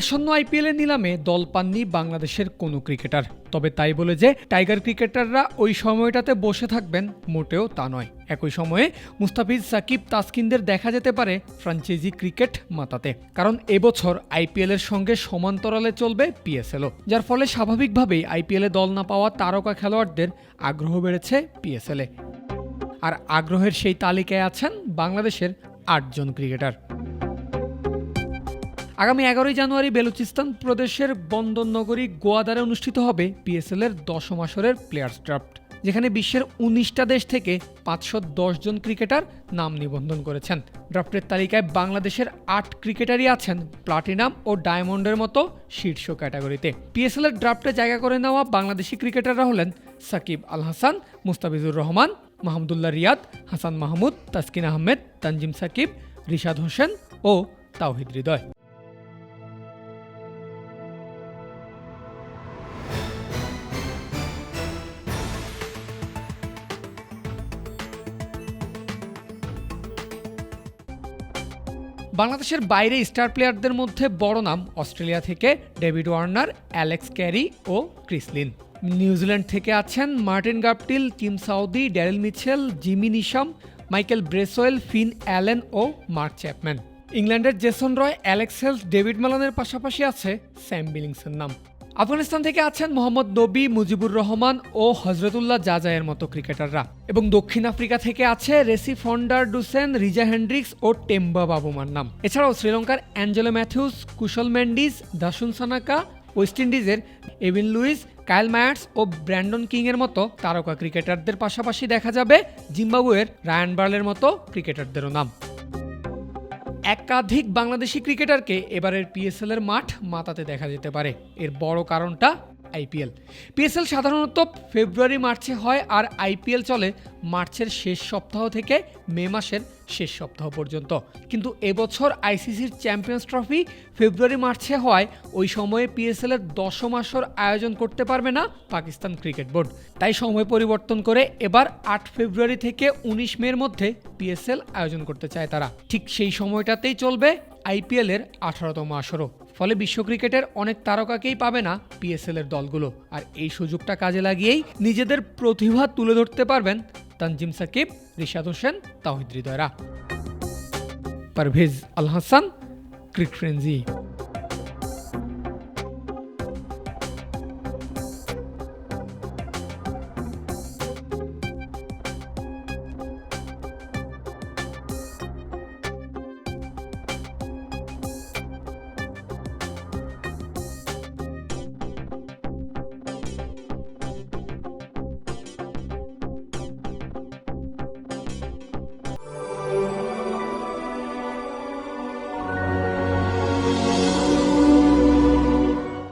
আসন্ন আইপিএলের নিলামে দল পাননি বাংলাদেশের কোনো ক্রিকেটার। তবে তাই বলে যে টাইগার ক্রিকেটাররা ওই সময়টাতে বসে থাকবেন মোটেও তা নয়। একই সময়ে মুস্তাফিজ সাকিব তাসকিনদের দেখা যেতে পারে ফ্রাঞ্চাইজি ক্রিকেট মাতাতে। কারণ এবছর আইপিএলের সঙ্গে সমান্তরালে চলবে পিএসএলও, যার ফলে স্বাভাবিকভাবেই আইপিএলে দল না পাওয়া তারকা খেলোয়াড়দের আগ্রহ বেড়েছে পিএসএলে আর আগ্রহের সেই তালিকায় আছেন বাংলাদেশের আটজন ক্রিকেটার। আগামী এগারোই জানুয়ারি বেলুচিস্তান প্রদেশের বন্দর নগরী গোয়াদারে অনুষ্ঠিত হবে পিএসএল এর দশম আসরের প্লেয়ার্স ড্রাফট, যেখানে বিশ্বের উনিশটা দেশ থেকে পাঁচশো জন ক্রিকেটার নাম নিবন্ধন করেছেন। ড্রাফটের তালিকায় বাংলাদেশের আট ক্রিকেটারই আছেন প্লাটিনাম ও ডায়মন্ডের মতো শীর্ষ ক্যাটাগরিতে। পিএসএল এর ড্রাফটে জায়গা করে নেওয়া বাংলাদেশি ক্রিকেটাররা হলেন সাকিব আল হাসান, মুস্তাফিজুর রহমান, মাহমুদুল্লাহ রিয়াদ, হাসান মাহমুদ, তাসকিন আহমেদ, তানজিম সাকিব, রিশাদ হোসেন ও তাওহিদ হৃদয়। বাংলাদেশের বাইরে স্টার প্লেয়ারদের মধ্যে বড় নাম অস্ট্রেলিয়া থেকে ডেভিড ওয়ার্নার, অ্যালেক্স ক্যারি ও ক্রিসলিন নিউজিল্যান্ড থেকে আছেন Martin Guptill, Kim Southee, Daryl Mitchell, Jimmy Neesham, Michael Bracewell Finn Allen ও মার্ক চ্যাপম্যান। ইংল্যান্ডের Jason Roy, Alex Hales, David মেলনের পাশাপাশি আছে স্যাম বিলিংসের নাম। আফগানিস্তান থেকে আছেন মোহাম্মদ নবী মুজিবুর রহমান ও হজরতুল্লাহ জাজায়ের মতো ক্রিকেটাররা। এবং দক্ষিণ আফ্রিকা থেকে আছে Rassie van der Dussen Reeza Hendricks ও টেম্বা বাবুমার নাম। এছাড়াও শ্রীলঙ্কার Angelo Matthews, Kusal Mendis Dasun Shanaka, West ইন্ডিজের এভিন লুইস কায়েল মায়ার্স ও ব্র্যান্ডন কিংয়ের মতো তারকা ক্রিকেটারদের পাশাপাশি দেখা যাবে জিম্বাবুয়ের রায়ান বার্লের মতো ক্রিকেটারদেরও নাম। একাধিক বাংলাদেশি ক্রিকেটারকে এবারের পিএসএল এর মাঠ মাতাতে দেখা যেতে পারে। এর বড় কারণটা আইপিএল। পিএসএল সাধারণত ফেব্রুয়ারি, মার্চে হয় আর আইপিএল চলে মার্চের শেষ সপ্তাহ থেকে মে মাসের শেষ সপ্তাহ পর্যন্ত। কিন্তু এবছর আইসিসির চ্যাম্পিয়ন্স ট্রফি ফেব্রুয়ারি, মার্চে হওয়ায় ওই সময়ে পিএসএল এর দশম আসর আয়োজন করতে পারবে না পাকিস্তান ক্রিকেট বোর্ড। তাই সময় পরিবর্তন করে এবার আট ফেব্রুয়ারি থেকে উনিশ মের মধ্যে পিএসএল আয়োজন করতে চায় তারা। ঠিক সেই সময়টাতেই চলবে আইপিএল এর আঠারোতম আসরও। ফলে বিশ্ব ক্রিকেটের অনেক তারকাকেই পাবে না পিএসএল এর দলগুলো। আর এই সুযোগটা কাজে লাগিয়েই নিজেদের প্রতিভা তুলে ধরতে পারবেন তানজিম সাকিব, রিশাদ হোসেন তাহিদ হৃদয়রা। Parvez Al Hasan crick frenzy